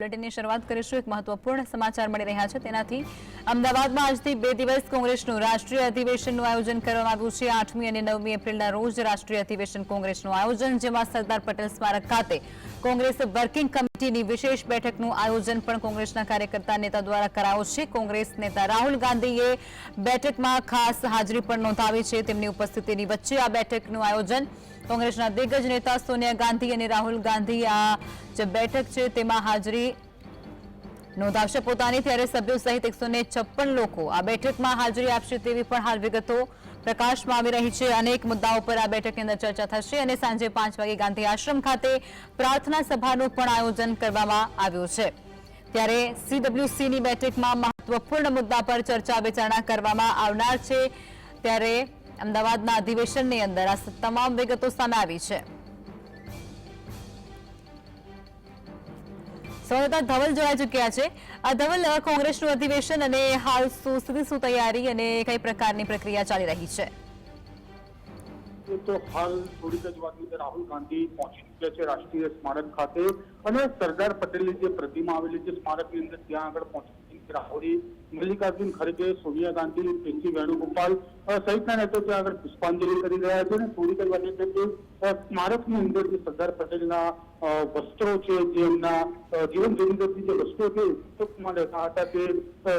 બુલેટિનની શરૂઆત કરીશું. એક મહત્વપૂર્ણ સમાચાર મળી રહ્યા છે. તેનાથી અમદાવાદમાં આજથી બે દિવસ કોંગ્રેસનું રાષ્ટ્રીય અધિવેશનનું આયોજન કરવામાં આવ્યું છે. આઠમી અને નવમી એપ્રિલના રોજ રાષ્ટ્રીય અધિવેશન કોંગ્રેસનું આયોજન, જેમાં સરદાર પટેલ સ્મારક ખાતે કોંગ્રેસ વર્કિંગ કમિટીની વિશેષ બેઠકનું આયોજન પણ કોંગ્રેસના કાર્યકર્તા નેતા દ્વારા કરાયું છે. કોંગ્રેસ નેતા રાહુલ ગાંધીએ બેઠકમાં ખાસ હાજરી પણ નોંધાવી છે. તેમની ઉપસ્થિતિની વચ્ચે આ બેઠકનું આયોજન કોંગ્રેસના દિગ્ગજ નેતા સોનિયા ગાંધી અને રાહુલ ગાંધી આ જે બેઠક છે તેમાં હાજરી નોંધાવશે. પોતાની ત્યારે સભ્યો સહિત એકસો લોકો આ બેઠકમાં હાજરી આપશે તેવી પણ હાલ વિગતો પ્રકાશમાં આવી રહી છે. અનેક મુદ્દાઓ પર આ બેઠકની અંદર ચર્ચા થશે અને સાંજે પાંચ વાગે ગાંધી આશ્રમ ખાતે પ્રાર્થના સભાનું પણ આયોજન કરવામાં આવ્યું છે. ત્યારે સીડબ્લ્યુસીની બેઠકમાં મહત્વપૂર્ણ મુદ્દા પર ચર્ચા વિચારણા કરવામાં આવનાર છે. ત્યારે અમદાવાદના અધિવેશનની અંદર આ તમામ વિગતો સામે આવી છે. સંવાદદાતા ધવલ જોડાઈ ચૂક્યા છે. આ ધવલ કોંગ્રેસનું અધિવેશન અને હાલ શું સ્થિતિ, શું તૈયારી અને કઈ પ્રકારની પ્રક્રિયા ચાલી રહી છે? તો હાલ થોડીક જ વાતની રાહુલ ગાંધી પહોંચી ચૂક્યા છે રાષ્ટ્રીય સ્મારક ખાતે. અને સરદાર પટેલની જે પ્રતિમા આવેલી છે સ્મારકની અંદર ત્યાં આગળ પહોંચી રાહુલ. મલ્લિકાર્જુન ખડગે સોનિયા ગાંધી, પીસી વેણુગોપાલ સહિતના નેતાઓ ત્યાં આગળ પુષ્પાંજલિ કરી રહ્યા છે અને થોડીક કરવાની અંદર સ્મારકની અંદર જે સરદાર પટેલના વસ્ત્રો છે, જે એમના જીવન જરૂરિયાતની જે વસ્તુઓ છે ઉપયોગમાં લેતા હતા તે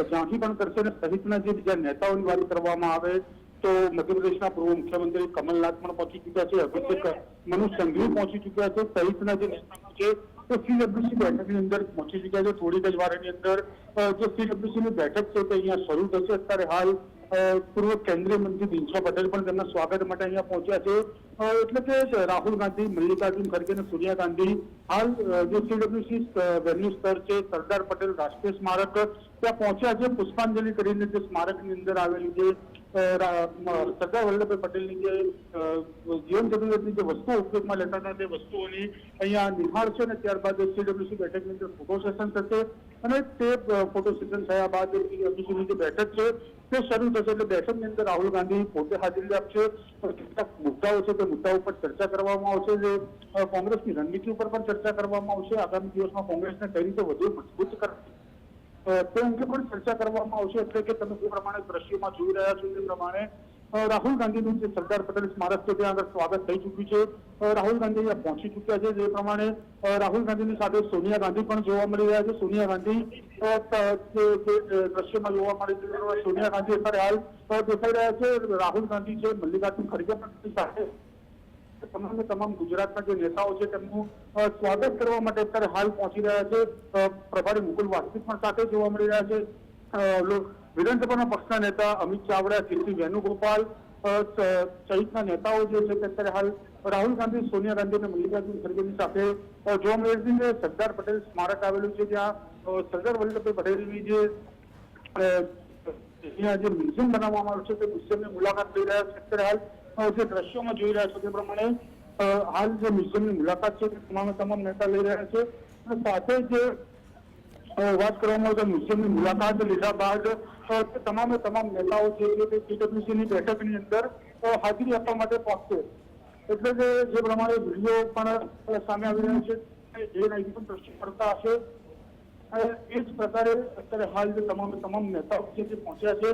ઝાંખી પણ કરશે અને સહિતના જે બીજા નેતાઓની વાત કરવામાં આવે, તો મધ્યપ્રદેશના પૂર્વ મુખ્યમંત્રી કમલનાથ પણ પહોંચી ચૂક્યા છે, અભિષેક મનુ સંઘવી પહોંચી ચૂક્યા છે, સહિતના જે નેતાઓ છે તો સીડબ્લ્યુસી બેઠકની અંદર પહોંચી ચૂક્યા છે. થોડીક જ વારની અંદર જો સીડબ્લ્યુસી ની બેઠક છે તે અહીંયા શરૂ થશે. અત્યારે હાલ પૂર્વ કેન્દ્રીય મંત્રી દિનશા પટેલ પણ તેમના સ્વાગત માટે અહીંયા પહોંચ્યા છે. એટલે કે રાહુલ ગાંધી, મલ્લિકાર્જુન ખડગે અને સોનિયા ગાંધી હાલ જે સીડબ્લ્યુસી વેન્યુ સ્તર છે, સરદાર પટેલ રાષ્ટ્રીય સ્મારક, ત્યાં પહોંચ્યા છે. પુષ્પાંજલિ કરીને જે સ્મારકની અંદર આવેલી જે સરદાર વલ્લભભાઈ પટેલની જે જીવન જરૂરિયાતની જે વસ્તુઓ ઉપયોગમાં લેતા હતા, તે વસ્તુઓની અહીંયા નિહાળ છે અને ત્યારબાદ સીડબ્લ્યુસી બેઠકની અંદર ફોટો સેશન થશે. અને તે ફોટો સેશન થયા બાદ સીડબ્લ્યુસીની જે બેઠક છે તે શરૂ થશે એટલે બેઠકની અંદર રાહુલ ગાંધી પોતે હાજરી આપશે. કેટલાક મુદ્દાઓ છે તે મુદ્દાઓ ઉપર ચર્ચા કરવામાં આવશે. જે કોંગ્રેસની રણનીતિ ઉપર પણ ચર્ચા કરવામાં આવશે. આગામી દિવસમાં કોંગ્રેસને કઈ રીતે વધુ મજબૂત કરવી તે અંગે પણ ચર્ચા કરવામાં આવશે. એટલે કે તમે જે પ્રમાણે દ્રશ્યોમાં જોઈ રહ્યા છો તે પ્રમાણે રાહુલ ગાંધીનું જે સરદાર પટેલ સ્મારક છે ત્યાં આગળ સ્વાગત થઈ ચૂક્યું છે. રાહુલ ગાંધી અહીંયા પહોંચી ચૂક્યા છે. જે પ્રમાણે રાહુલ ગાંધીની સાથે સોનિયા ગાંધી પણ જોવા મળી રહ્યા છે. સોનિયા ગાંધી જે દ્રશ્યમાં જોવા મળે છે સોનિયા ગાંધી અત્યારે હાલ દેખાઈ રહ્યા છે. રાહુલ ગાંધી છે, મલ્લિકાર્જુન ખડગે પણ સાથે. તમામે તમામ ગુજરાતના જે નેતાઓ છે, તેમનું સ્વાગત કરવા માટે અત્યારે હાલ પહોંચી રહ્યા છે. પ્રભારી મુકુલ વાસ્તિક પણ સાથે જોવા મળી રહ્યા છે. વિધાનસભાના પક્ષના નેતા અમિત ચાવડા કેસી વેણુગોપાલ સહિતના નેતાઓ જે છે તે અત્યારે હાલ રાહુલ ગાંધી, સોનિયા ગાંધી અને મલ્લિકાર્જુન ખડગેની સાથે જોવા મળે છે જે સરદાર પટેલ સ્મારક આવેલું છે ત્યાં સરદાર વલ્લભભાઈ પટેલની જે જે મ્યુઝિયમ બનાવવામાં આવ્યું છે તે મ્યુઝિયમની મુલાકાત લઈ રહ્યા છે. અત્યારે હાલ જે દ્રશ્યોમાં જોઈ રહ્યા છો તે પ્રમાણે હાલ જે મ્યુઝિયમની મુલાકાત છે તે તમામ તમામ નેતા લઈ રહ્યા છે. અને સાથે જે વાત કરવામાં આવે તો મ્યુઝિયમની મુલાકાત લીધા બાદ અ, તે તમામે તમામ નેતાઓ છે જે તે PWC ની બેઠકની અંદર અ, હાજરી આપવા માટે પહોંચશે એટલે કે જે પ્રમાણે વીડિયો પણ અ, સામે આવી રહ્યો છે જે નાગરિક પણ દ્રશ્ય કરતા હશે અને એ જ પ્રકારે અત્યારે હાલ જે તમામ તમામ નેતાઓ છે તે પહોંચ્યા છે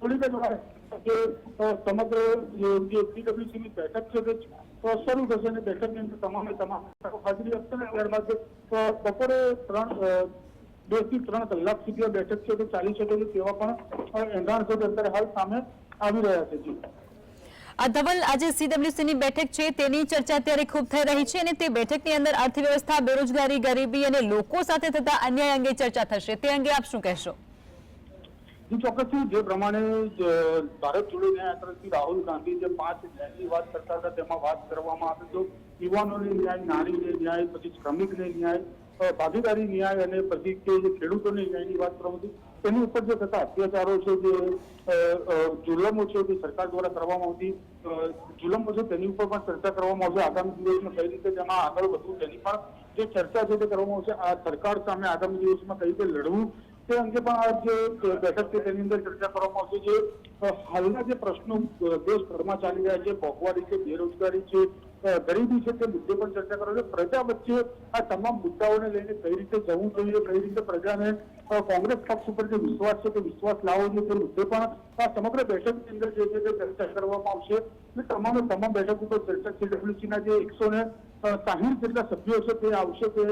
થોડીક જ વાર કે અ, સમગ્ર જે જે PWC ની બેઠક છે તે અ, શરૂ થશે અને બેઠકની અંદર તમામે તમામ નેતાઓ હાજરી આપશે અને ત્યારબાદ અ, બપોરે ત્રણ અ, બેથી ત્રણ કલાક સુધી બેઠક છે તે ચાલી શકે છે તેવા પણ અ, એંધાણ છે અત્યારે હાલ સામે આવી રહ્યા છે જી. ધવલ આજે સીડબ્લ્યુસી ની બેઠક છે તેની ચર્ચા અત્યારે ખૂબ થઈ રહી છે અને તે બેઠકની અંદર અર્થવ્યવસ્થા બેરોજગારી ગરીબી અને લોકો સાથે થતા અન્યાય અંગે ચર્ચા થશે. તે અંગે આપ શું કહેશો? ચોક્કસ ચોક્કસથી. જે પ્રમાણે ભારત જોડો ન્યાય રાહુલ ગાંધી જે પાંચ ન્યાયની વાત કરતા હતા તેમાં વાત કરવામાં આવે તો યુવાનોને ન્યાય નારીને ન્યાય પછી શ્રમિકને ન્યાય ભાગીદારી ન્યાય અને પછી કે જે ખેડૂતોની ન્યાયની વાત કરવામાં હતી ઉપર જે થતા અત્યાચારો છે, જે જુલમો છે, જે સરકાર દ્વારા કરવામાં આવતી જુલમો છે, તેની ઉપર પણ ચર્ચા કરવામાં આવશે. આગામી દિવસમાં કઈ રીતે તેમાં આગળ વધવું, તેની પણ જે ચર્ચા છે તે કરવામાં આવશે. આ સરકાર સામે આગામી દિવસમાં કઈ રીતે લડવું, તે અંગે પણ આ જે બેઠક છે તેની અંદર ચર્ચા કરવામાં આવશે. જે હાલના જે પ્રશ્નો દેશભરમાં ચાલી રહ્યા છે મોંઘવારી છે, બેરોજગારી છે ગરીબી છે તે મુદ્દે પણ ચર્ચા કરો છો. પ્રજા વચ્ચે આ તમામ મુદ્દાઓને લઈને કઈ રીતે જવું જોઈએ, કઈ રીતે પ્રજાને કોંગ્રેસ પક્ષ ઉપર જે વિશ્વાસ છે તે વિશ્વાસ લાવવો જોઈએ તે મુદ્દે પણ આ સમગ્ર બેઠકની અંદર જે છે તે ચર્ચા કરવામાં આવશે. અને તમામે તમામ બેઠક ઉપર ચર્ચા CWC ના જે એકસો ને સાહીઠ જેટલા સભ્યો છે તે આવશે તે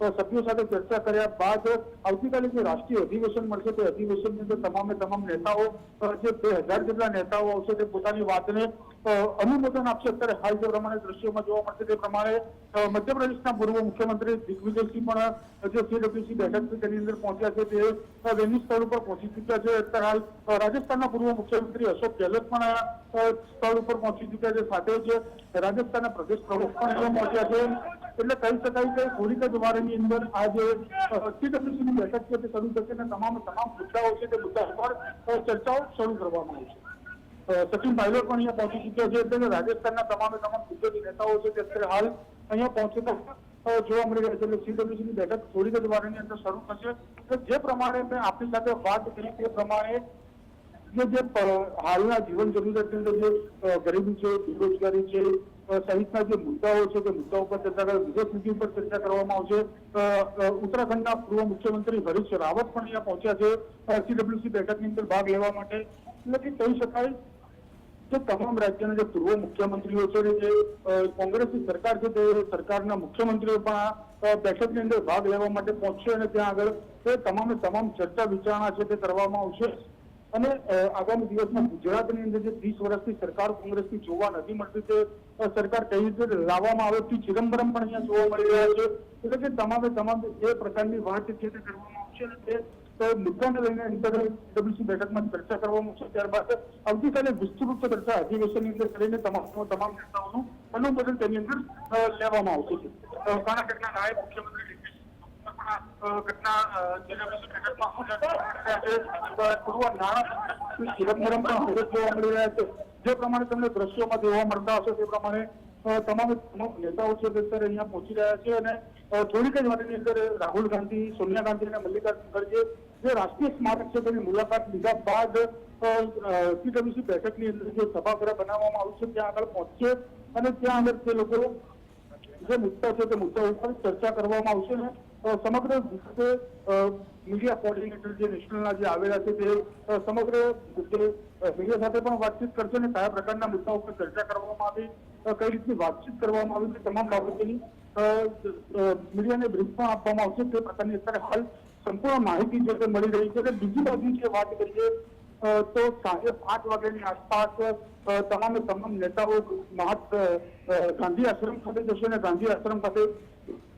અ, સભ્યો સાથે ચર્ચા કર્યા બાદ આવતીકાલે જે રાષ્ટ્રીય અધિવેશન મળશે તે અધિવેશનની અંદર તમામે તમામ નેતાઓ અ, જે બે હજાર જેટલા નેતાઓ આવશે તે પોતાની વાતને અ, અનુમોદન આપશે અત્યારે હાલ જે પ્રમાણે દ્રશ્યોમાં જોવા મળશે તે પ્રમાણે અ, મધ્યપ્રદેશના પૂર્વ મુખ્યમંત્રી દિગ્વિજયસિંહ પણ અ, જે સીડબ્લ્યુસી બેઠક છે તેની અંદર પહોંચ્યા છે તે અ, વેન્યુ સ્થળ ઉપર પહોંચી ચૂક્યા છે અત્યારે હાલ અ, રાજસ્થાનના પૂર્વ મુખ્યમંત્રી અશોક ગેહલોત પણ અ, અ, સ્થળ ઉપર પહોંચી ચૂક્યા છે સાથે જ રાજસ્થાનના પ્રદેશ પ્રમુખ પણ અહીંયા પહોંચ્યા છે એટલે કહી શકાય કે થોડીક જ વારની અંદર આ જે સીડબ્લ્યુસી ની બેઠક છે તે શરૂ થશે અને તમામ તમામ મુદ્દાઓ છે તે મુદ્દા ઉપર અ, ચર્ચાઓ શરૂ કરવામાં આવશે. અ, સચિન પાયલોટ પણ અહીંયા પહોંચી ચૂક્યા છે. એટલે કે રાજસ્થાનના તમામે તમામ દિગ્ગજ નેતાઓ છે તે અત્યારે હાલ અહીંયા પહોંચેતા અ, જોવા મળી રહ્યા છે. એટલે CWC ની બેઠક થોડીક જ વારની અંદર શરૂ થશે. તો જે પ્રમાણે મેં આપની સાથે વાત કરી તે પ્રમાણે જે જે પ- હાલના જીવન જરૂરિયાતની અંદર જે અ, ગરીબી છે બેરોજગારી છે અ, સહિતના જે મુદ્દાઓ છે તે મુદ્દાઓ પર ચર્ચા કરે વિદેશ નીતિ ઉપર ચર્ચા કરવામાં આવશે ઉત્તરાખંડના પૂર્વ મુખ્યમંત્રી હરીશ રાવત પણ અહીંયા પહોંચ્યા છે. સીડબ્લ્યુસી બેઠકની અંદર ભાગ લેવા માટે. એટલે કે કહી શકાય કે તમામ રાજ્યના જે પૂર્વ મુખ્યમંત્રીઓ છે, જે કોંગ્રેસની સરકાર છે, તે સરકારના મુખ્યમંત્રીઓ પણ આ બેઠકની અંદર ભાગ લેવા માટે પહોંચશે અને ત્યાં આગળ તે તમામે તમામ ચર્ચા વિચારણા છે તે કરવામાં આવશે. અને આગામી દિવસમાં ગુજરાતની અંદર જે ત્રીસ વર્ષથી સરકાર કોંગ્રેસની જોવા નથી મળતી તે સરકાર કઈ રીતે લાવવામાં આવે તે ચિદમ્બરમ પણ અહીંયા જોવા મળી રહ્યા છે. એટલે કે તમામે તમામ જે પ્રકારની વાત છે તે કરવામાં આવશે અને તે મુદ્દાને લઈને ડબ્લ્યુસી બેઠકમાં ચર્ચા કરવામાં આવશે. ત્યારબાદ આવતીકાલે વિસ્તૃત ચર્ચા અધિવેશનની અંદર કરીને તમામ તમામ નેતાઓનું અનુમોદન તેની અંદર લેવામાં આવશે. કર્ણાટકના નાયબ મુખ્યમંત્રી ઘટના અ, JWC બેઠકમાં હાજર રહ્યા છે. અ, પૂર્વ નાણામંત્રી ચિદમ્બરમ પણ હાજર જોવા મળી રહ્યા છે જે પ્રમાણે તમને દ્રશ્યોમાં જોવા મળતા હશે તે પ્રમાણે અ, તમામ તમામ નેતાઓ છે તે અત્યારે અહીંયા પહોંચી રહ્યા છે અને અ, થોડીક જ વારની અંદર રાહુલ ગાંધી સોનિયા ગાંધી અને મલ્લિકાર્જુન ખડગે જે રાષ્ટ્રીય સ્મારક છે તેની મુલાકાત લીધા બાદ સીડબ્લ્યુસી બેઠકની અંદર જે સભાગૃહ બનાવવામાં આવ્યું છે ત્યાં આગળ પહોંચશે અને ત્યાં આગળ તે લોકો જે મુદ્દા છે તે મુદ્દા ઉપર ચર્ચા કરવામાં આવશે ને અ, સમગ્ર વિશે મીડિયા કોર્ડિનેટર જે નેશનલના જે આવેલા છે તે અ, સમગ્ર મુદ્દે અ, મીડિયા સાથે પણ વાતચીત કરશે અને કયા પ્રકારના મુદ્દા ઉપર ચર્ચા કરવામાં આવી અ, કઈ રીતની વાતચીત કરવામાં આવી તે તમામ બાબતોની અ, અ, મીડિયાને બ્રીફ પણ આપવામાં આવશે તે પ્રકારની અત્યારે હાલ સંપૂર્ણ માહિતી છે તે મળી રહી છે. અને બીજી બાજુ જે વાત કરીએ અ, તો સાંજે પાંચ વાગ્યાની આસપાસ અ, તમામે તમામ નેતાઓ મહાત્મા અ, ગાંધી આશ્રમ ખાતે જશે અને ગાંધી આશ્રમ ખાતે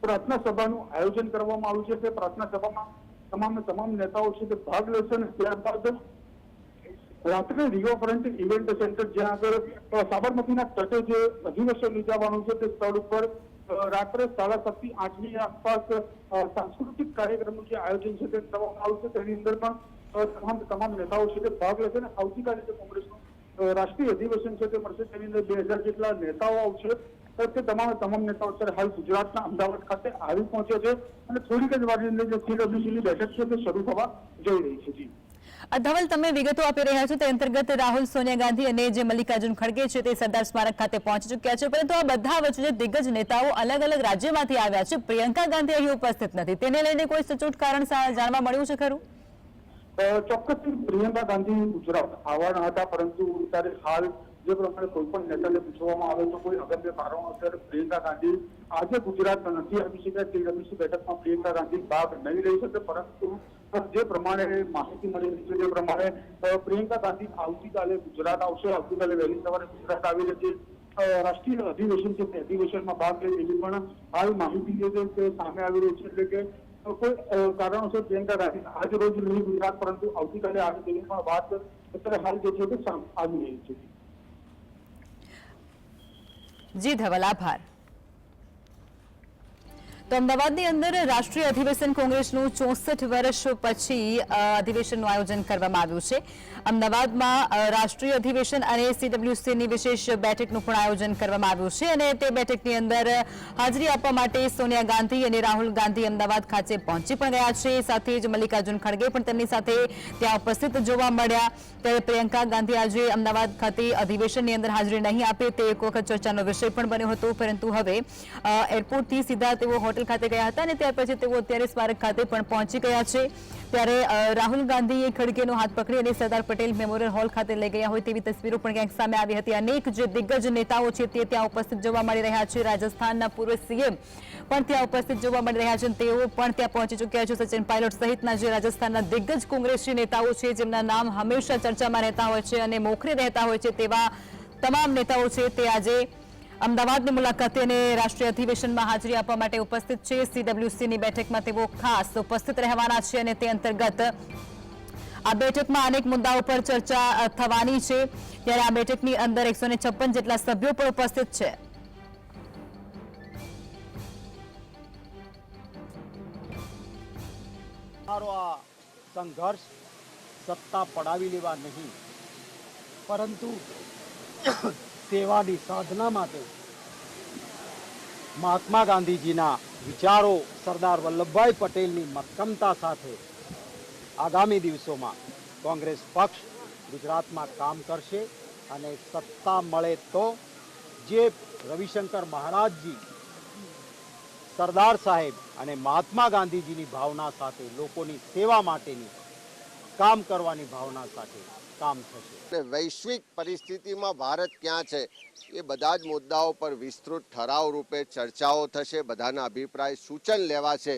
પ્રાર્થના સભાનું આયોજન કરવામાં આવ્યું છે. પ્રાર્થના સભામાં તમામ તમામ નેતાઓ છે તે ભાગ લેશે અને ત્યારબાદ રાત્રે રિવરફ્રન્ટ ઇવેન્ટ સેન્ટર જ્યાં આગળ સાબરમતીના તટે જે અધિવેશન યોજાવાનું છે તે સ્થળ ઉપર રાત્રે સાડા સાતથી આઠની આસપાસ સાંસ્કૃતિક કાર્યક્રમનું જે આયોજન છે તે કરવામાં આવશે તેની અંદર પણ તમામ તમામ નેતાઓ છે તે ભાગ લેશે અને આવતીકાલે જે કોંગ્રેસનું રાષ્ટ્રીય અધિવેશન છે તે મળશે. તેની અંદર બે હજાર જેટલા નેતાઓ આવશે. તો તે તમામે તમામ નેતાઓ અત્યારે હાલ ગુજરાતના અમદાવાદ ખાતે આવી પહોંચ્યો છે અને થોડીક જ વારની અંદર જે સીડબ્લ્યુસીની બેઠક છે તે શરૂ થવા જઈ રહી છે જી. ધવલ તમે વિગતો આપી રહ્યા છો તે અંતર્ગત રાહુલ સોનિયા ગાંધી અને જે મલ્લિકાર્જુન ખડગે છે તે સરદાર સ્મારક ખાતે પહોંચી ચૂક્યા છે. પરંતુ આ બધા વચ્ચે જે દિગ્ગજ નેતાઓ અલગ અલગ રાજ્યમાંથી આવ્યા છે પ્રિયંકા ગાંધી અહીં ઉપસ્થિત નથી. તેને લઈને કોઈ સચોટ કારણ જાણવા મળ્યું છે ખરું? ચોક્કસ પ્રિયંકા ગાંધી ગુજરાત આવવાના હતા પરંતુ ત્યારે હાલ જે પ્રમાણે કોઈ પણ નેતાને પૂછવામાં આવે તો કોઈ અગમ્ય કારણોસર પ્રિયંકા ગાંધી આજે ગુજરાત નથી આવી શક્યા. ટીડબ્લ્યુસી બેઠકમાં પ્રિયંકા ગાંધી ભાગ નહીં લઈ શકે. પરંતુ જે પ્રમાણે માહિતી મળી રહી છે તે પ્રમાણે અ, પ્રિયંકા ગાંધી આવતીકાલે ગુજરાત આવશે. આવતીકાલે વહેલી સવારે ગુજરાત આવી રહી છે. અ, રાષ્ટ્રીય અધિવેશન છે તે અધિવેશનમાં ભાગ લે. એવી પણ હાલ માહિતી જે છે તે સામે આવી રહી છે. એટલે કે કોઈ અ, કારણોસર પ્રિયંકા ગાંધી આજ રોજ નહીં ગુજરાત પરંતુ આવતીકાલે આવે તેવી પણ વાત અત્યારે હાલ જે છે તે સામે આવી રહી છે. જી ધવલ આભાર. તો અમદાવાદની અંદર રાષ્ટ્રીય અધિવેશન કોંગ્રેસનું ચોસઠ વર્ષ પછી અધિવેશનનું આયોજન કરવામાં આવ્યું છે. અમદાવાદમાં રાષ્ટ્રીય અધિવેશન અને સીડબ્લ્યુસીની વિશેષ બેઠકનું પણ આયોજન કરવામાં આવ્યું છે અને તે બેઠકની અંદર હાજરી આપવા માટે સોનિયા ગાંધી અને રાહુલ ગાંધી અમદાવાદ ખાતે પહોંચી પણ ગયા છે. સાથે જ મલ્લિકાર્જુન ખડગે પણ તેમની સાથે ત્યાં ઉપસ્થિત જોવા મળ્યા. ત્યારે પ્રિયંકા ગાંધી આજે અમદાવાદ ખાતે અધિવેશનની અંદર હાજરી નહીં આપે તે એક વખત ચર્ચાનો વિષય પણ બન્યો હતો. પરંતુ હવે એરપોર્ટથી સીધા તેઓ હોટેલ ખાતે ગયા હતા અને ત્યાર પછી તેઓ અત્યારે સ્મારક ખાતે પણ પહોંચી ગયા છે. ત્યારે રાહુલ ગાંધીએ ખડગેનો હાથ પકડી અને સરદાર પટેલ મેમોરિયલ હોલ ખાતે લઈ ગયા હોય તેવી તસવીરો પણ ક્યાંક સામે આવી હતી. અનેક જે દિગ્ગજ નેતાઓ છે તે ત્યાં ઉપસ્થિત જોવા મળી રહ્યા છે. રાજસ્થાનના પૂર્વ સીએમ પણ ત્યાં ઉપસ્થિત જોવા મળી રહ્યા છે તેઓ પણ ત્યાં પહોંચી ચૂક્યા છે. સચિન પાયલોટ સહિતના જે રાજસ્થાનના દિગ્ગજ કોંગ્રેસી નેતાઓ છે, જેમના નામ હંમેશા ચર્ચામાં રહેતા હોય છે અને મોખરે રહેતા હોય છે તેવા તમામ નેતાઓ છે તે આજે અમદાવાદની મુલાકાતે અને રાષ્ટ્રીય અધિવેશનમાં હાજરી આપવા માટે ઉપસ્થિત છે. સીડબ્લ્યુસીની બેઠકમાં તેઓ ખાસ ઉપસ્થિત રહેવાના છે અને તે અંતર્ગત આ બેઠકમાં અનેક મુદ્દાઓ પર ચર્ચા થવાની છે. ત્યારે આ બેઠકની અંદર એકસો જેટલા સભ્યો પણ ઉપસ્થિત છે. સંઘર્ષ સત્તા પડાવી લેવા નહીં. પરંતુ સેવાની સાધના માટે મહાત્મા ગાંધીજીના વિચારો સરદાર વલ્લભભાઈ પટેલની મક્કમતા સાથે આગામી દિવસોમાં કોંગ્રેસ પક્ષ ગુજરાતમાં કામ કરશે અને સત્તા મળે તો જે રવિશંકર મહારાજજી, સરદાર સાહેબ અને મહાત્મા ગાંધીજીની ભાવના સાથે લોકોની સેવા માટેની કામ કરવાની ભાવના સાથે કામ થશે. અને વૈશ્વિક પરિસ્થિતિમાં ભારત ક્યાં છે એ બધા જ મુદ્દાઓ પર વિસ્તૃત ઠરાવ રૂપે ચર્ચાઓ થશે બધાના અભિપ્રાય સૂચન લેવાશે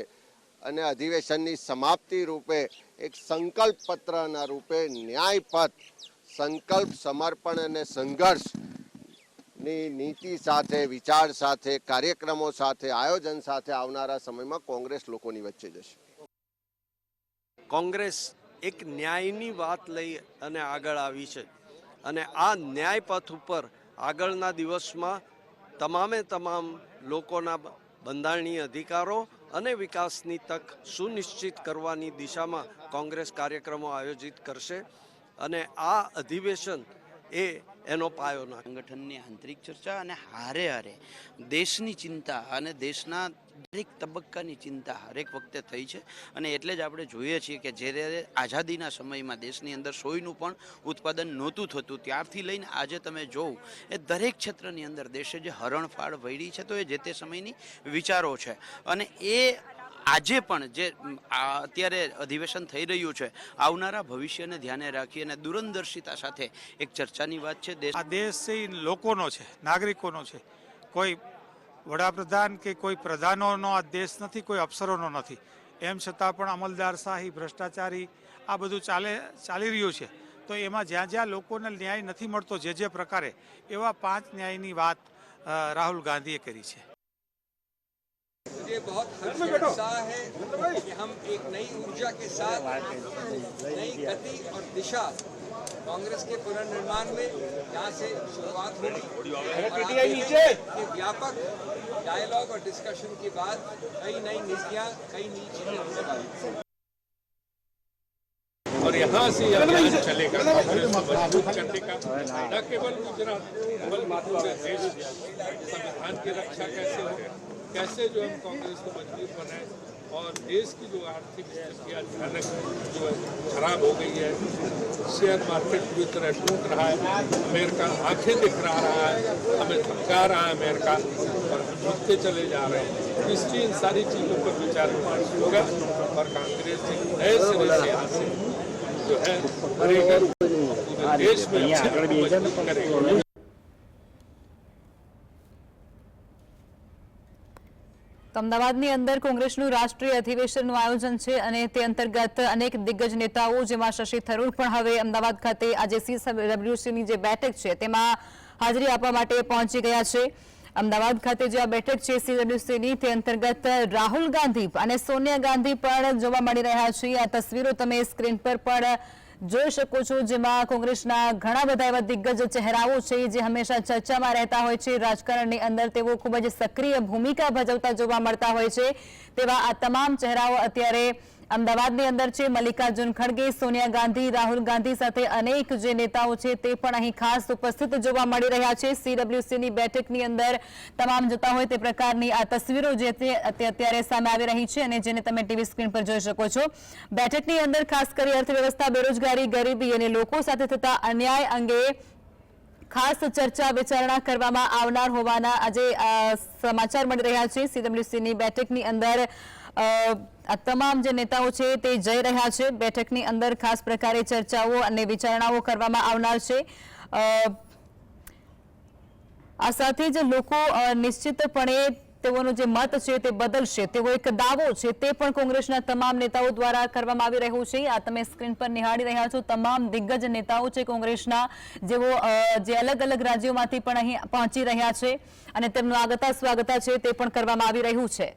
અને અધિવેશનની સમાપ્તિ રૂપે એક સંકલ્પ પત્રના રૂપે ન્યાયપથ સંકલ્પ સમર્પણ અને સંઘર્ષની નીતિ સાથે વિચાર સાથે કાર્યક્રમો સાથે આયોજન સાથે આવનારા સમયમાં કોંગ્રેસ લોકોની વચ્ચે જશે. કોંગ્રેસ એક ન્યાયની વાત લઈ અને આગળ આવી છે. અને આ ન્યાય પથ ઉપર આગળના દિવસમાં તમામે તમામ લોકોના બંધારણીય અધિકારો અને વિકાસની તક સુનિશ્ચિત કરવાની દિશામાં કોંગ્રેસ કાર્યક્રમો આયોજિત કરશે. અને આ અધિવેશન એ એનો પાયો ના સંગઠનની આંતરિક ચર્ચા અને હારે હારે દેશની ચિંતા અને દેશના દરેક તબક્કાની ચિંતા હરેક વખતે થઈ છે. અને એટલે જ આપણે જોઈએ છીએ કે જ્યારે આઝાદીના સમયમાં દેશની અંદર સોયનું પણ ઉત્પાદન નહોતું થતું, ત્યારથી લઈને આજે તમે જોવ, એ દરેક ક્ષેત્રની અંદર દેશે જે હરણફાળ વળી છે, તો એ જે તે સમયની વિચારો છે. અને એ આજે પણ જે અત્યારે અધિવેશન થઈ રહ્યું છે, આવનારા ભવિષ્યને ધ્યાને રાખી અને દૂરંદર્શિતા સાથે એક ચર્ચાની વાત છે. દેશ આ દેશ ઈ લોકોનો છે, નાગરિકોનો છે. કોઈ વડાપ્રધાન કે કોઈ પ્રધાનોનો આ દેશ નથી, કોઈ અફસરોનો નથી. એમ છતાં પણ અમલદારશાહી ભ્રષ્ટાચારી, આ બધું ચાલે, ચાલી રહ્યું છે. તો એમાં જ્યાં જ્યાં લોકોને ન્યાય નથી મળતો જે જે પ્રકારે, એવા પાંચ ન્યાયની વાત રાહુલ ગાંધીએ કરી છે. मुझे बहुत हर्ष उत्साह है कि हम एक नई ऊर्जा के साथ नई गति और दिशा कांग्रेस के पुनर्निर्माण में यहाँ से शुरुआत होगी देखेंगे व्यापक डायलॉग और डिस्कशन के बाद कई नई नीतियाँ कई नई चीज़ें होने वाली हैं। और यहाँ से यह अभियान चलेगा। कांग्रेस को मज़बूत करने का। न केवल गुजरात बल्कि पूरे देश संविधान की रक्षा कैसे हो? कैसे जो हम कांग्रेस को मज़बूत बनाए और देश की जो आर्थिक स्थिति अचानक जो खराब हो गई है शेयर मार्केट पूरी तरह टूट रहा है अमेरिका आँखें दिख रहा है हमें धमका रहा है अमेरिका और हम झुकते चले जा रहे हैं। तो इसलिए इन सारी चीज़ों पर विचार विमर्श होगा और कांग्रेस एक नए सिरे से यहाँ से जो है पूरे देश में करेगी। અમદાવાદની અંદર કોંગ્રેસનું રાષ્ટ્રીય અધિવેશનનું આયોજન છે અને તે અંતર્ગત અનેક દિગ્ગજ નેતાઓ, જેમાં શશી થરૂર પણ હવે અમદાવાદ ખાતે આજે સીડબ્લ્યુસીની જે બેઠક છે તેમાં હાજરી આપવા માટે પહોંચી ગયા છે. અમદાવાદ ખાતે જે આ બેઠક છે સીડબ્લ્યુસીની તે અંતર્ગત રાહુલ ગાંધી અને સોનિયા ગાંધી પણ જોવા મળી રહ્યા છે. આ તસવીરો તમે સ્ક્રીન પર પણ જોઈ શકો છો, જેમાં કોંગ્રેસના ઘણા બધા એવા દિગ્ગજ ચહેરાઓ છે, જે હંમેશા ચર્ચામાં રહેતા હોય છે. રાજકારણની અંદર તેઓ ખૂબ જ સક્રિય ભૂમિકા ભજવતા જોવા મળતા હોય છે. તેવા આ તમામ ચહેરાઓ અત્યારે અમદાવાદની અંદર છે, મલ્લિકાર્જુન ખડગે, સોનિયા ગાંધી, રાહુલ ગાંધી સાથે અનેક જે નેતાઓ છે તે પણ અહીં ખાસ ઉપસ્થિત જોવા મળી રહ્યા છે. સીડબ્લ્યુસીની બેઠકની અંદર તમામ જતા હોય તે પ્રકારની આ તસવીરો જે તે અત્યારે સામે આવી રહી છે અને જેને તમે ટીવી સ્ક્રીન પર જોઈ શકો છો. બેઠકની અંદર ખાસ કરી અર્થવ્યવસ્થા, બેરોજગારી, ગરીબી અને લોકો સાથે થતા અન્યાય અંગે ખાસ ચર્ચા, વિચારણા કરવામાં આવનાર હોવાના આજે સમાચાર મળી રહ્યા છે. સીડબ્લ્યુસીની બેઠકની અંદર આ તમામ જે નેતાઓ છે તે જઈ રહ્યા છે. બેઠકની અંદર ખાસ પ્રકારે ચર્ચાઓ અને વિચારણાઓ કરવામાં આવનાર છે. આ સાથે જ લોકો નિશ્ચિતપણે તેઓનો જે મત છે તે બદલશે. તેવો એક દાવો છે તે પણ કોંગ્રેસના તમામ નેતાઓ દ્વારા કરવામાં આવી રહ્યું છે. આ તમે સ્ક્રીન પર નિહાળી રહ્યા છો. તમામ દિગ્ગજ નેતાઓ છે કોંગ્રેસના, જેઓ જે અલગ અલગ રાજ્યોમાંથી પણ અહીં પહોંચી રહ્યા છે અને તેમનું આગતા સ્વાગતા છે તે પણ કરવામાં આવી રહ્યું છે.